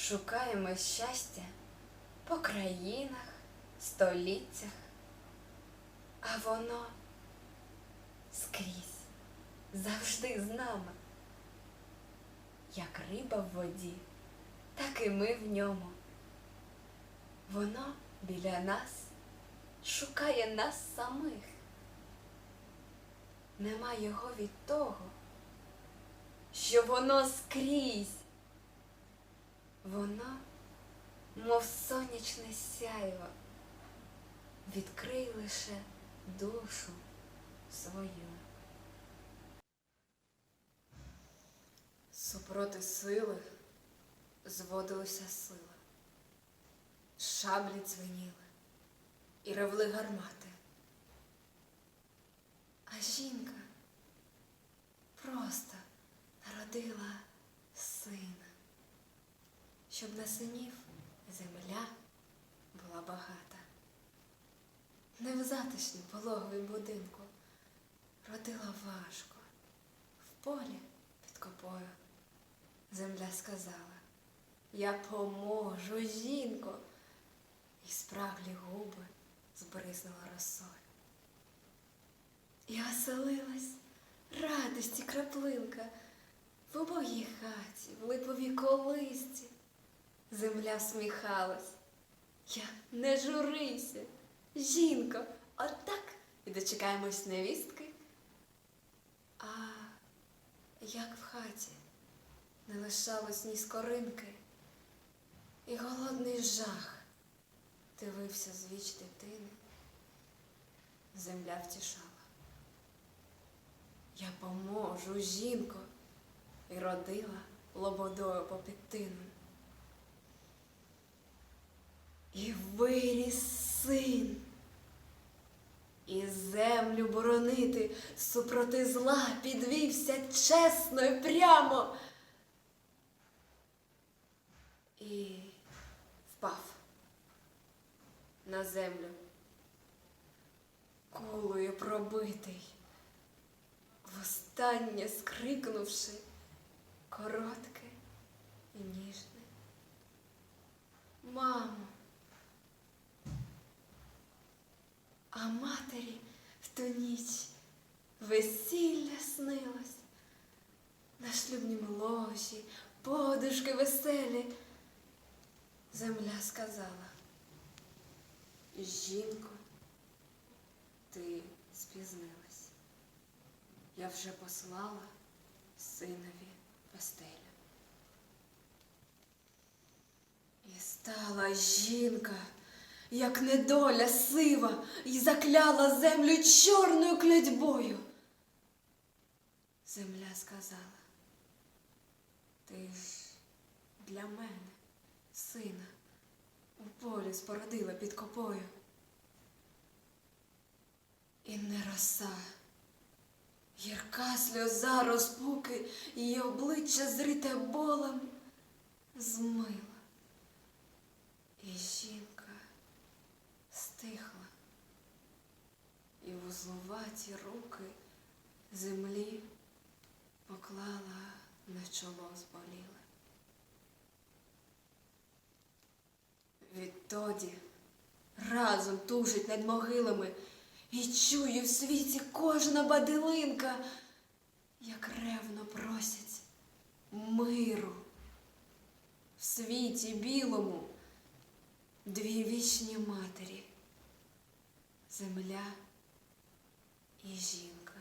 Шукаємо щастя по країнах, століттях, а воно скрізь, завжди з нами. Як риба в воді, так і ми в ньому. Воно біля нас шукає нас самих. Нема його від того, що воно скрізь. Воно, мов сонячне сяйво, відкрий лише душу свою. Супроти сили зводилася сила. Шаблі дзвеніли і ревли гармати. А жінка просто народила щоб на синів земля була багата. Не в затишнім пологовім будинку родила важко, в полі під копою. Земля сказала, я поможу, жінко, і спраглі губи збризнула росою. І оселилась радості краплинка в убогій хаті, в липовій колисці. Земля всміхалась. Я не журися, жінко, отак і дочекаємось невістки. А як в хаті не лишалось ні скоринки, і голодний жах дивився з віч дитини. Земля втішала. Я поможу, жінко, і родила лободою попід І виріс син, і землю боронити супроти зла підвівся чесно і прямо. І впав на землю, кулею пробитий, востаннє скрикнувши коротке і ніжне. Мамо. А матері в ту ніч весілля снилось. На шлюбнім ложі, подушки веселі. Земля сказала, жінко, ти спізнилась. Я вже послала синові постелю. І стала жінка, як недоля сива, і закляла землю чорною клятьбою. Земля сказала, ти ж для мене, сина, у полі спородила під копою. І не роса, гірка сльоза розпуки, її обличчя зрите болем змила. І жінка і вузлуваті руки землі поклала на чоло зболіле. Відтоді разом тужить над могилами і чує в світі кожна бадилинка, як ревно просять миру в світі білому дві вічні матері, земля і жінка.